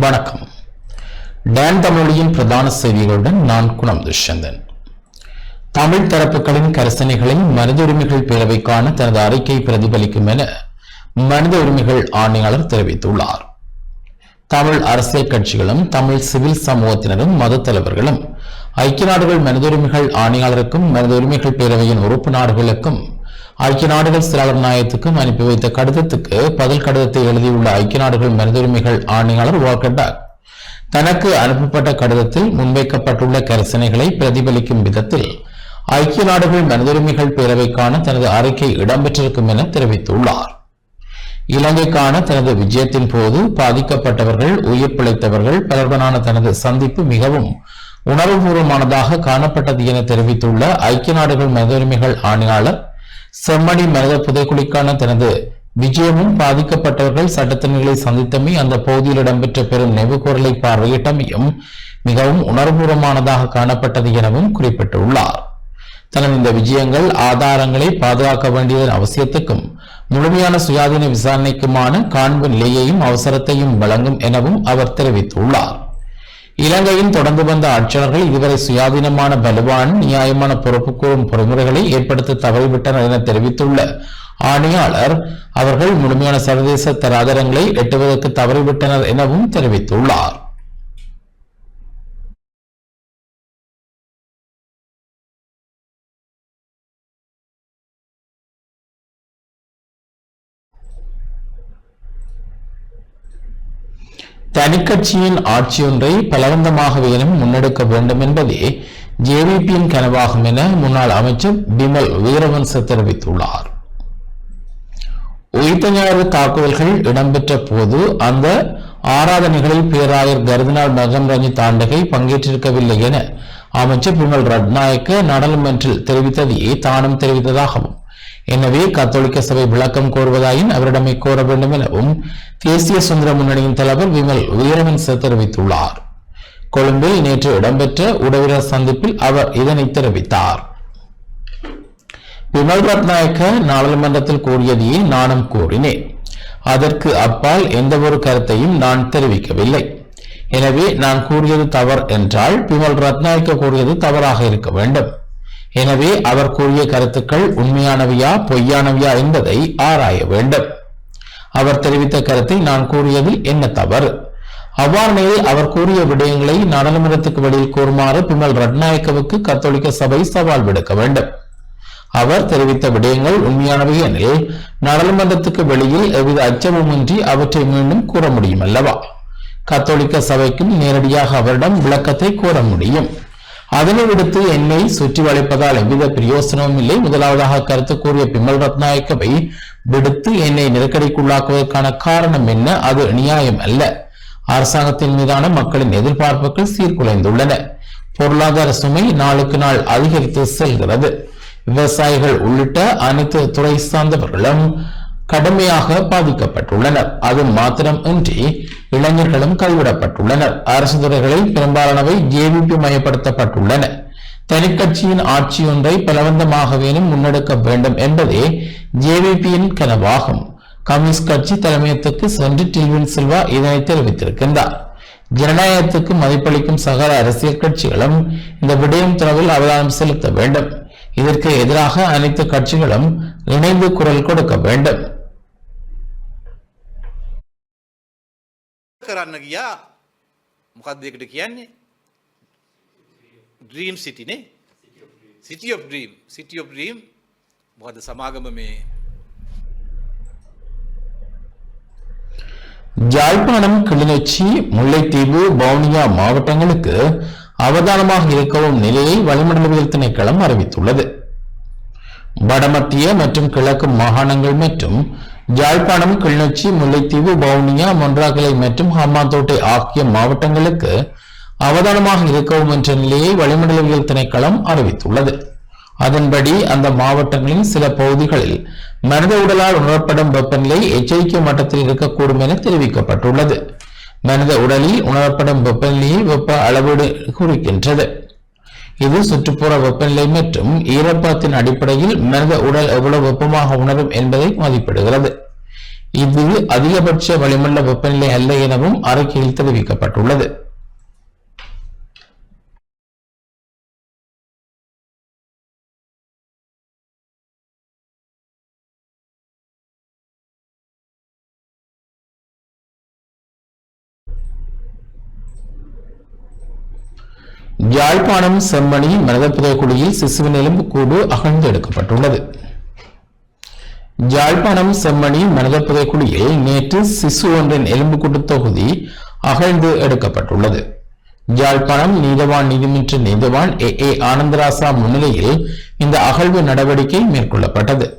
வணக்கம். டான் தமிழொலியின் பிரதான செய்திகளுடன் நான் குணம் துஷ்யந்தன். தமிழ் தரப்புகளின் கரசனைகளை மனித உரிமைகள் பேரவைக்கான தனது அறிக்கை பிரதிபலிக்கும் என மனித உரிமைகள் ஆணையாளர் தெரிவித்துள்ளார். தமிழ் அரசியல் கட்சிகளும் தமிழ் சிவில் சமூகத்தினரும் மத தலைவர்களும் ஐக்கிய நாடுகள் மனித உரிமைகள் ஆணையாளருக்கும் மனித உரிமைகள் பேரவையின் உறுப்பு நாடுகளுக்கும் ஐக்கிய நாடுகள் செயலாளர் நாயகத்துக்கும் அனுப்பி வைத்த கடிதத்துக்கு பதில் கடிதத்தை எழுதியுள்ள ஐக்கிய நாடுகள் மனிதுரிமைகள் ஆணையாளர் வால்கர் தனக்கு அனுப்பப்பட்ட கடிதத்தில் முன்வைக்கப்பட்டுள்ள கரிசனைகளை பிரதிபலிக்கும் விதத்தில் ஐக்கிய நாடுகள் மனிதுரிமைகள் பேரவைக்கான தனது அறிக்கை இடம்பெற்றிருக்கும் என தெரிவித்துள்ளார். இலங்கைக்கான தனது விஜயத்தின் போது பாதிக்கப்பட்டவர்கள் உயிர் பிழைத்தவர்கள் பலருடனான தனது சந்திப்பு மிகவும் உணர்வுபூர்வமானதாக காணப்பட்டது என தெரிவித்துள்ள ஐக்கிய நாடுகள் மனித உரிமைகள் ஆணையாளர் செம்மணி மனித புதைக்குழிக்கான தனது விஜயமும் பாதிக்கப்பட்டவர்கள் சட்டத்தினர்களை சந்தித்தமை அந்த பகுதியில் இடம்பெற்ற பெரும் நினைவுகூரலை பார்வையிட்டமையும் மிகவும் உணர்வுபூர்வமானதாக காணப்பட்டது எனவும் குறிப்பிட்டுள்ளார். தனது இந்த விஜயங்கள் ஆதாரங்களை பாதுகாக்க வேண்டியதன் அவசியத்துக்கும் முழுமையான சுயாதீன விசாரணைக்குமான காண்பு நிலையையும் அவசரத்தையும் வழங்கும் எனவும் அவர் தெரிவித்துள்ளார். இலங்கையின் தொடர்ந்து வந்த ஆட்சியாளர்கள் இதுவரை சுயாதீனமான வலுவான நியாயமான பொறுப்பு கூறும் பொறிமுறைகளை ஏற்படுத்த தவறிவிட்டனர் என தெரிவித்துள்ள ஆணையாளர் அவர்கள் முழுமையான சர்வதேச தராதரங்களை எட்டுவதற்கு தவறிவிட்டனர் எனவும் தெரிவித்துள்ளார். தனிக்கட்சியின் ஆட்சியொன்றை பலவந்தமாகவேனும் முன்னெடுக்க வேண்டும் என்பதே ஜேவிபியின் கனவாகும் என முன்னாள் அமைச்சர் பிமல் வீரவன்ச தெரிவித்துள்ளார். உயிர்த்த தாக்குதல்கள் இடம்பெற்ற போது அந்த ஆராதனைகளில் பேராயர் கருதினால் மகம் ரஞ்சித் தாண்டகை பங்கேற்றிருக்கவில்லை என அமைச்சர் பிமல் ரட்நாயக்க நாடாளுமன்றில் தெரிவித்ததையே தானும் தெரிவித்ததாகவும் எனவே கத்தோலிக்க சபை விளக்கம் கோருவதாயின் அவரிடமே கோர வேண்டும் எனவும் தேசிய சுந்தர முன்னணியின் தலைவர் விமல் உயரவன் தெரிவித்துள்ளார். கொழும்பில் நேற்று இடம்பெற்ற உடவிரர் சந்திப்பில் அவர் இதனை தெரிவித்தார். விமல் ரத்நாயக்க நாடாளுமன்றத்தில் கூறியதையே நானும் கூறினேன். அதற்கு அப்பால் எந்த ஒரு கருத்தையும் நான் தெரிவிக்கவில்லை. எனவே நான் கூறியது தவறு என்றால் விமல் ரத்நாயக்க கூறியது தவறாக இருக்க வேண்டும். எனவே அவர் கூறிய கருத்துக்கள் உண்மையானவையா பொய்யானவையா என்பதை ஆராய வேண்டும். அவர் தெரிவித்த கருத்தை நான் கூறியதில் என்ன தவறு? அவ்வாறு அவர் கூறிய விடயங்களை நாடாளுமன்றத்துக்கு வெளியில் கூறுமாறு பிமல் ரட்நாயக்கவுக்கு கத்தோலிக்க சபை சவால் விடுக்க வேண்டும். அவர் தெரிவித்த விடயங்கள் உண்மையானவை எனில் நாடாளுமன்றத்துக்கு வெளியில் எவ்வித அச்சமுமின்றி அவற்றை மீண்டும் கூற முடியும் அல்லவா? கத்தோலிக்க சபைக்கும் நேரடியாக அவரிடம் விளக்கத்தை கோர முடியும். அதனை விடுத்து என்னை சுற்றி வளைப்பதால் எவ்வித பிரயோசனமும் இல்லை. முதலாவதாக கருத்து கூறிய பிமல் ரத்நாயக்கவை விடுத்து என்னை நெருக்கடிக்குள்ளாக்குவதற்கான காரணம் என்ன? அது நியாயம் அல்ல. அரசாங்கத்தின் மீதான மக்களின் எதிர்பார்ப்புகள் சீர்குலைந்துள்ளன. பொருளாதார சுமை நாளுக்கு நாள் அதிகரித்து செல்கிறது. விவசாயிகள் உள்ளிட்ட அனைத்து துறை சார்ந்தவர்களும் கடுமையாக பாதிக்கப்பட்டுள்ளனர். அது மாத்திரம் இன்றி இளைஞர்களும் கைவிடப்பட்டுள்ளனர். அரசு துறைகளில் பெரும்பாலானவை ஜேவிபி மயப்படுத்தப்பட்டுள்ளன. தனிக்கட்சியின் ஆட்சி ஒன்றை பலவந்தமாகவேனும் முன்னெடுக்க வேண்டும் என்பதே ஜேவிபியின் கனவாகும். கம்யூனிஸ்ட் கட்சி தலைமையத்துக்கு சென்று டில்வின் சில்வா இதனை தெரிவித்திருக்கின்றார். ஜனநாயகத்துக்கு மதிப்பளிக்கும் சகல அரசியல் கட்சிகளும் இந்த விடயம் தொடர்பில் அவதானம் செலுத்த வேண்டும். இதற்கு எதிராக அனைத்து கட்சிகளும் இணைந்து குரல் கொடுக்க வேண்டும். කරන්න ගියා මොකක්ද ඒකට කියන්නේ dream සිටිනේ city of dream city of dream මොකද සමාගම මේ யாழ்ப்பாணம் கிளிநொச்சி முல்லைத்தீவு வவுனியா மாவட்டங்களுக்கு அவதானமாக இருக்கவும் நிலையை வளிமண்டலவியல் திணைக்களம் அறிவித்துள்ளது வடமத்திய மற்றும் கிழக்கு மாகாணங்கள் மற்றும் யாழ்ப்பாணம் கிளிநொச்சி முல்லைத்தீவு வவுனியா மொன்றாகலை மற்றும் ஹம்மாந்தோட்டை ஆகிய மாவட்டங்களுக்கு அவதானமாக இருக்கவும் என்ற நிலையை வளிமண்டலவியல் திணைக்களம் அறிவித்துள்ளது. அதன்படி அந்த மாவட்டங்களின் சில பகுதிகளில் மனித உடலால் உணரப்படும் வெப்பநிலை எச்சரிக்கை மட்டத்தில் இருக்கக்கூடும் என தெரிவிக்கப்பட்டுள்ளது. மனித உடலில் உணரப்படும் வெப்பநிலையை வெப்ப அளவீடு குறிக்கின்றது. இது சுற்றுப்புற வெப்பநிலை மற்றும் ஈரப்பதத்தின் அடிப்படையில் மனித உடல் எவ்வளவு வெப்பமாக உணரும் என்பதை மதிப்பிடுகிறது. இது அதிகபட்ச வளிமண்டல வெப்பநிலை அல்ல எனவும் அறிக்கையில் தெரிவிக்கப்பட்டுள்ளது. யாழ்ப்பாணம் செம்மணி மனிதப்புதைக்குழியில் சிசுவின் எலும்புக்கூடு அகழ்ந்து எடுக்கப்பட்டுள்ளது. யாழ்ப்பாணம் செம்மணி மனிதப்புதைக்குழியில் நேற்று சிசு ஒன்றின் எலும்புக்கூட்டு தொகுதி அகழ்ந்து எடுக்கப்பட்டுள்ளது. யாழ்ப்பாணம் நீதவான் நீதிமன்ற நீதவான் ஏ. ஏ. ஆனந்தராசா முன்னிலையில் இந்த அகழ்வு நடவடிக்கை மேற்கொள்ளப்பட்டது.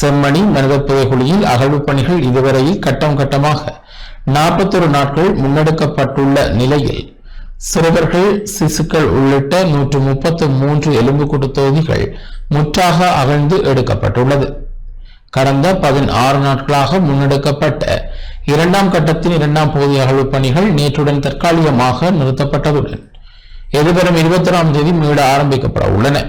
செம்மணி மனிதப்புதைக்குழியில் அகழ்வு பணிகள் இதுவரையில் கட்டம் கட்டமாக நாற்பத்தொரு நாட்கள் முன்னெடுக்கப்பட்டுள்ள நிலையில் சிறுவர்கள் சிசுக்கள் உள்ளிட்ட நூற்று முப்பத்து மூன்று எலும்புக்கூட்டு தொகுதிகள் முற்றாக அகழ்ந்து எடுக்கப்பட்டுள்ளது. கடந்த பதினாறு நாட்களாக முன்னெடுக்கப்பட்ட இரண்டாம் கட்டத்தின் இரண்டாம் பகுதி அகழ்வு பணிகள் நேற்றுடன் தற்காலிகமாக நிறுத்தப்பட்டதுடன் எதிர்வரும் ஆறாம் தேதி மீள ஆரம்பிக்கப்பட உள்ளன.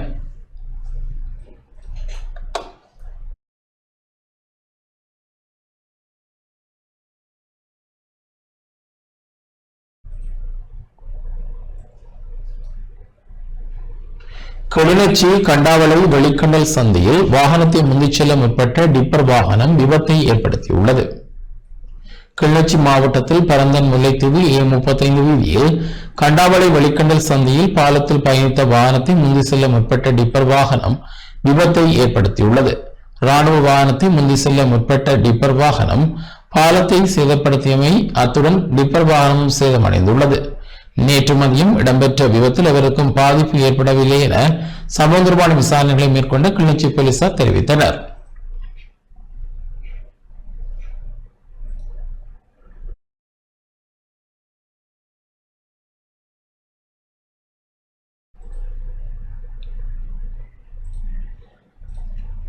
கிளிநொச்சி கண்டாவளை வெளிக்கண்டல் சந்தையில் வாகனத்தை முந்திச் செல்ல முற்பட்ட டிப்பர் வாகனம் விபத்தை ஏற்படுத்தியுள்ளது. கிளிநொச்சி மாவட்டத்தில் பரந்தன் முல்லைத்தீவு ஏ முப்பத்தைந்து வீதியில் கண்டாவளை வெளிக்கண்டல் சந்தியில் பாலத்தில் பயணித்த வாகனத்தை முந்தி செல்ல முற்பட்ட டிப்பர் வாகனம் விபத்தை ஏற்படுத்தியுள்ளது. ராணுவ வாகனத்தை முந்தி செல்ல முற்பட்ட டிப்பர் வாகனம் பாலத்தை சேதப்படுத்தியமை அத்துடன் டிப்பர் வாகனமும் சேதமடைந்துள்ளது. நேற்று மதியம் இடம்பெற்ற விபத்தில் எவருக்கும் பாதிப்பு ஏற்படவில்லை என சம்பவம் தொடர்பான விசாரணைகளை மேற்கொண்ட கிளிநொச்சி போலீசார் தெரிவித்தனர்.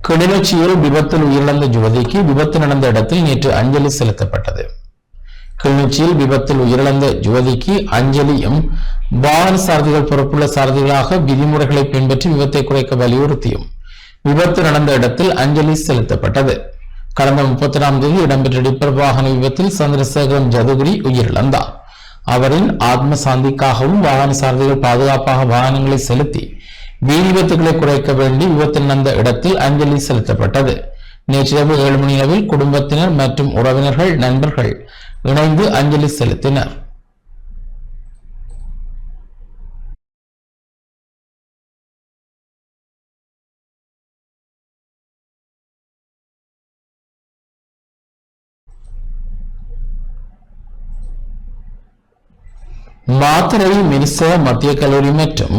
கிளிநொச்சியில் விபத்தில் உயிரிழந்த யுவதிக்கு விபத்து நடந்த இடத்தில் நேற்று அஞ்சலி செலுத்தப்பட்டது. கிளிநொச்சியில் விபத்தில் உயிரிழந்த யுவதிக்கு அஞ்சலியும் வாகன சாரதிகள் பொறுப்புள்ள சாரதிகளாக விதிமுறைகளை பின்பற்றி விபத்தை குறைக்க வலியுறுத்தியும். விபத்து நடந்த இடத்தில் அஞ்சலி செலுத்தப்பட்டது. கடந்த முப்பத்தி தேதி இடம்பெற்ற டிப்பர் வாகன விபத்தில் சந்திரசேகரன் ஜதுகுடி உயிரிழந்தார். அவரின் ஆத்ம சாந்திக்காகவும் வாகன சாரதிகள் பாதுகாப்பாக வாகனங்களை செலுத்தி வீதி விபத்துகளை குறைக்க வேண்டி விபத்து நடந்த இடத்தில் அஞ்சலி செலுத்தப்பட்டது. நேற்றிரவு ஏழு மணி அளவில் குடும்பத்தினர் மற்றும் உறவினர்கள் நண்பர்கள் இணைந்து அஞ்சலி செலுத்தினர். மாத்தறை மினிச மத்திய கல்லூரி மற்றும்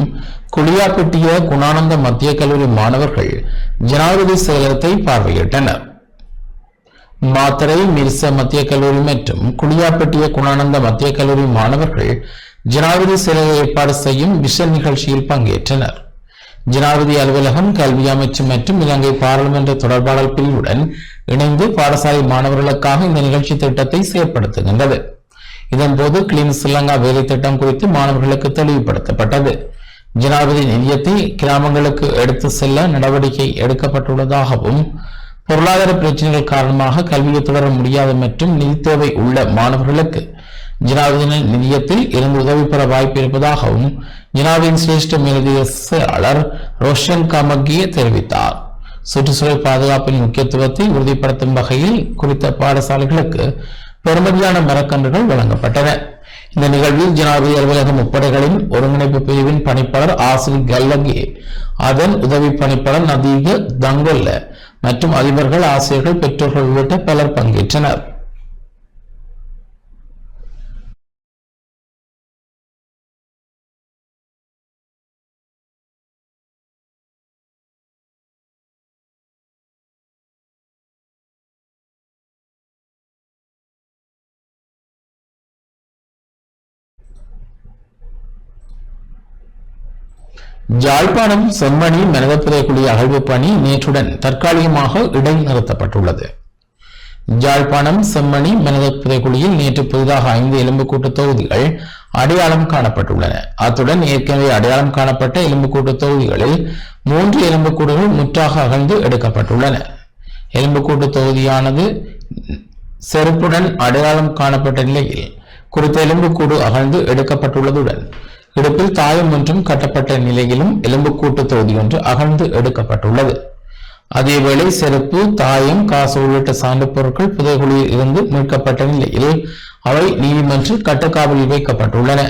குளியாப்பட்டிய குணானந்த மத்திய கல்லூரி மாணவர்கள் ஜனாதிபதி செயலகத்தை பார்வையிட்டனர். மாத்திரை மிர்ச மத்திய கல்லூரி மற்றும் குளியாப்பட்டிய குணானந்த மத்திய கல்லூரி மாணவர்கள் ஜனாதிபதி செயலக ஏற்பாடு செய்யும் விஷ நிகழ்ச்சியில் பங்கேற்றனர். ஜனாதிபதி அலுவலகம் கல்வி அமைச்சு மற்றும் இலங்கை பாராளுமன்ற தொடர்பாளர் பிரிவுடன் இணைந்து பாடசாலை மாணவர்களுக்காக இந்த நிகழ்ச்சி திட்டத்தை செயற்படுத்துகின்றது. இதன்போது கிளீன் ஸ்ரீலங்கா வேலை திட்டம் குறித்து மாணவர்களுக்கு தெளிவுபடுத்தப்பட்டது. ஜனாதிபதி நிதியத்தை கிராமங்களுக்கு எடுத்து செல்ல நடவடிக்கை எடுக்கப்பட்டுள்ளதாகவும் பொருளாதார பிரச்சனைகள் காரணமாக கல்வியை தொடர முடியாத மற்றும் நிதி தேவை உள்ள மாணவர்களுக்கு ஜனாதிபதி நிதியத்தில் இருந்து உதவி பெற வாய்ப்பு இருப்பதாகவும் ஜனாதிபதியின் சிரேஷ்ட மேலதிகாளர் ரோஷன் கமகிய தெரிவித்தார். சுற்றுச்சூழல் பாதுகாப்பின் முக்கியத்துவத்தை உறுதிப்படுத்தும் வகையில் குறித்த பாடசாலைகளுக்கு பெருமதியான மரக்கன்றுகள் வழங்கப்பட்டன. இந்த நிகழ்வில் ஜனாதிபதி அலுவலக முப்படைகளின் ஒருங்கிணைப்பு பிரிவின் பணிப்பாளர் ஆசிரியர் கல்லகே அதன் உதவி பணிப்பாளர் நதீக தங்கொல்ல மற்றும் அதிபர்கள் ஆசிரியர்கள் பெற்றோர்கள் உள்ளிட்ட பலர் பங்கேற்றனர். ஜாழ்ப்பாணம் செம்மணி மனிதப்புதைக்குழி அகழ்வு பணி நேற்றுடன் தற்காலிகமாக இடைநிறுத்தப்பட்டுள்ளது. ஜாழ்ப்பாணம் செம்மணி மனிதப்புதைக்குழியில் நேற்று புதிதாக ஐந்து எலும்புக்கூட்டு தொகுதிகள் அடையாளம் காணப்பட்டுள்ளன. அத்துடன் ஏற்கனவே அடையாளம் காணப்பட்ட எலும்புக்கூட்டு தொகுதிகளில் மூன்று எலும்புக்கூடுகள் முற்றாக அகழ்ந்து எடுக்கப்பட்டுள்ளன. எலும்புக்கூட்டு தொகுதியானது செருப்புடன் அடையாளம் காணப்பட்ட நிலையில் குறித்த எலும்புக்கூடு அகழ்ந்து எடுக்கப்பட்டுள்ளதுடன் இடுப்பில் தாயம் ஒன்றும் கட்டப்பட்ட நிலையிலும் எலும்புக்கூட்டு தொகுதி ஒன்று அகழ்ந்து எடுக்கப்பட்டுள்ளது. அதேவேளை செருப்பு தாயம் காசு உள்ளிட்ட சான்று பொருட்கள் புதைகுழியில் இருந்து மீட்கப்பட்ட நிலையில் அவை நீதிமன்றில் கட்டுக்காவலில் வைக்கப்பட்டுள்ளன.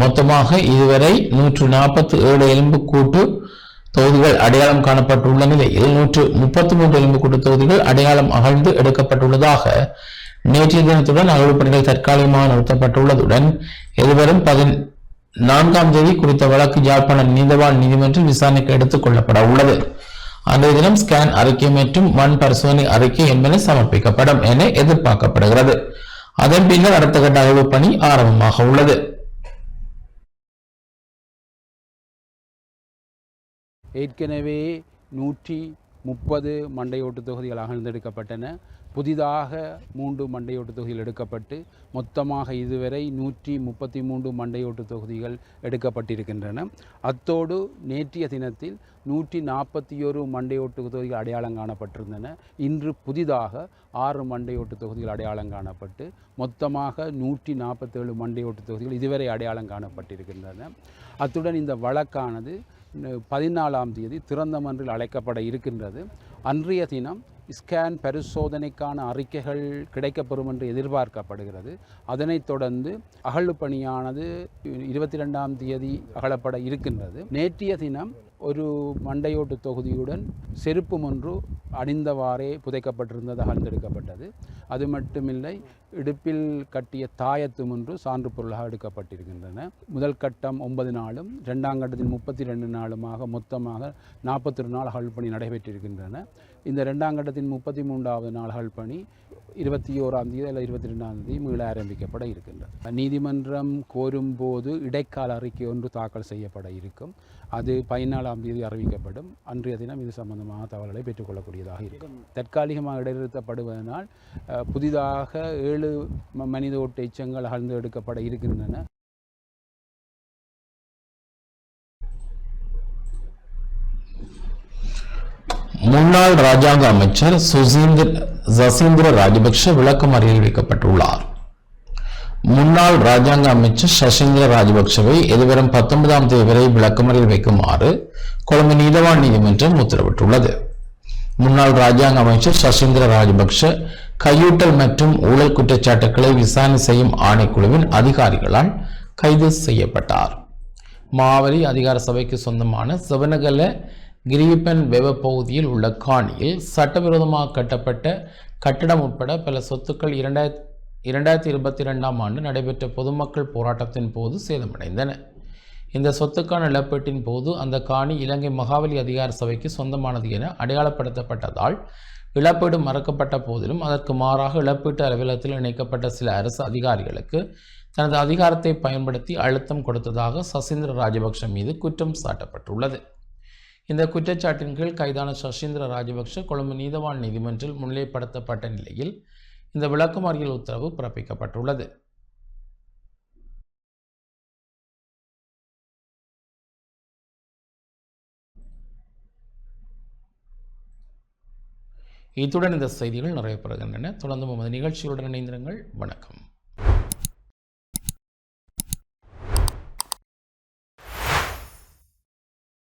மொத்தமாக இதுவரை நூற்று நாற்பத்தி ஏழு எலும்புக்கூட்டு தொகுதிகள் அடையாளம் காணப்பட்டுள்ள நிலையில் நூற்று முப்பத்தி மூன்று எலும்புக்கூட்டு தொகுதிகள் அடையாளம் அகழ்ந்து எடுக்கப்பட்டுள்ளதாக நேற்றைய தினத்துடன் அகழ்வு பணிகள் தற்காலிகமாக நிறுத்தப்பட்டுள்ளதுடன் எதிர்வரும் பதின் நான்காம் தேதி குறித்த வழக்கு யாழ்ப்பாண நீதவான் நீதிமன்றம் விசாரணைக்கு எடுத்துக் கொள்ளப்பட உள்ளது. அன்றைய தினம் ஸ்கேன் அறிக்கை மற்றும் மண் பரிசோதனை அறிக்கை என்பன சமர்ப்பிக்கப்படும் என எதிர்பார்க்கப்படுகிறது. அதன் பின்னர் அடுத்த கட்ட ஆய்வு பணி ஆரம்பமாக உள்ளது. ஏற்கனவே நூற்றி முப்பது மண்டையோட்டு தொகுதிகள் அகழ்ந்தெடுக்கப்பட்டன புதிதாக மூன்று மண்டையோட்டு தொகுதிகள் எடுக்கப்பட்டு மொத்தமாக இதுவரை நூற்றி முப்பத்தி மூன்று மண்டையோட்டு தொகுதிகள் எடுக்கப்பட்டிருக்கின்றன. அத்தோடு நேற்றைய தினத்தில் நூற்றி நாற்பத்தி ஒரு மண்டையோட்டு தொகுதிகள் அடையாளம் காணப்பட்டிருந்தன. இன்று புதிதாக ஆறு மண்டையோட்டு தொகுதிகள் அடையாளம் காணப்பட்டு மொத்தமாக நூற்றி நாற்பத்தேழு மண்டையோட்டு தொகுதிகள் இதுவரை அடையாளம் காணப்பட்டிருக்கின்றன. அத்துடன் இந்த வழக்கானது பதினாலாம் தேதி திறந்த மன்றில் அழைக்கப்பட இருக்கின்றது. அன்றைய தினம் ஸ்கேன் பரிசோதனைக்கான அறிக்கைகள் கிடைக்கப்பெறும் என்று எதிர்பார்க்கப்படுகிறது. அதனைத் தொடர்ந்து அகழ்வு பணியானது இருபத்தி ரெண்டாம் தேதி அகழப்பட இருக்கின்றது. நேற்றைய தினம் ஒரு மண்டையோட்டு தொகுதியுடன் செருப்பு ஒன்று அணிந்தவாறே புதைக்கப்பட்டிருந்தது அகழ்ந்தெடுக்கப்பட்டது. அது மட்டுமில்லை இடுப்பில் கட்டிய தாயத்து ஒன்று சான்று பொருளாக எடுக்கப்பட்டிருக்கின்றன. முதல் கட்டம் ஒன்பது நாளும் ரெண்டாம் கட்டத்தில் முப்பத்தி ரெண்டு நாளுமாக மொத்தமாக நாற்பத்தி நாள் அகழ் பணி நடைபெற்றிருக்கின்றன. இந்த ரெண்டாம் கட்டத்தின் முப்பத்தி மூன்றாவது நாள்கள் பணி இருபத்தி ஓராம் தேதி அல்லது இருபத்தி ரெண்டாம் தேதி மீள ஆரம்பிக்கப்பட இருக்கின்றது. நீதிமன்றம் கோரும்போது இடைக்கால அறிக்கை ஒன்று தாக்கல் செய்யப்பட இருக்கும். அது பதினாலாம் தேதி அறிவிக்கப்படும். அன்றைய தினம் இது சம்பந்தமான தகவல்களை பெற்றுக்கொள்ளக்கூடியதாக இருக்கும். தற்காலிகமாக இடைநிறுத்தப்படுவதனால் புதிதாக ஏழு மனித ஓட்டு எச்சங்கள் அகழ்ந்து எடுக்கப்பட இருக்கின்றன. முன்னாள் ராஜாங்க அமைச்சர் சுசீந்திர சசீந்திர ராஜபக்ஷ விளக்கமறியல் வைக்கப்பட்டுள்ளார். முன்னாள் ராஜாங்க அமைச்சர் சசீந்திர ராஜபக்ஷவை எதிர்வரும் பத்தொன்பதாம் தேதி வரை விளக்கமறையில் வைக்குமாறு கொழும்பு நீதவான் நீதிமன்றம் உத்தரவிட்டுள்ளது. முன்னாள் ராஜாங்க அமைச்சர் சசீந்திர ராஜபக்ஷ கையூட்டல் மற்றும் ஊழல் குற்றச்சாட்டுக்களை விசாரணை செய்யும் ஆணைக்குழுவின் அதிகாரிகளால் கைது செய்யப்பட்டார். மாவரி அதிகார சபைக்கு சொந்தமான சிவனகல கிரீபன் வெவ பகுதியில் உள்ள காணியில் சட்டவிரோதமாக கட்டப்பட்ட கட்டடம் உட்பட பல சொத்துக்கள் இரண்டாயிரத்தி இரண்டாயிரத்தி இருபத்தி ரெண்டாம் ஆண்டு நடைபெற்ற பொதுமக்கள் போராட்டத்தின் போது சேதமடைந்தன. இந்த சொத்துக்கான இழப்பீட்டின் போது அந்த காணி இலங்கை மகாவலி அதிகார சபைக்கு சொந்தமானது என அடையாளப்படுத்தப்பட்டதால் இழப்பீடு மறக்கப்பட்ட போதிலும் அதற்கு மாறாக இழப்பீட்டு அலுவலகத்தில் இணைக்கப்பட்ட சில அரசு அதிகாரிகளுக்கு தனது அதிகாரத்தை பயன்படுத்தி அழுத்தம் கொடுத்ததாக சசீந்திர ராஜபக்ஷ மீது குற்றம் சாட்டப்பட்டுள்ளது. இந்த குற்றச்சாட்டின் கீழ் கைதான சசீந்திர ராஜபக்ஷ கொழும்பு நீதவான் நீதிமன்றில் முன்னிலைப்படுத்தப்பட்ட நிலையில் இந்த விளக்கமறியல் உத்தரவு பிறப்பிக்கப்பட்டுள்ளது. இத்துடன் இந்த செய்திகள் நிறைவு பெறுகின்றன தொடர்ந்து நமது நிகழ்ச்சியுடன் இணைந்திருங்கள். வணக்கம்.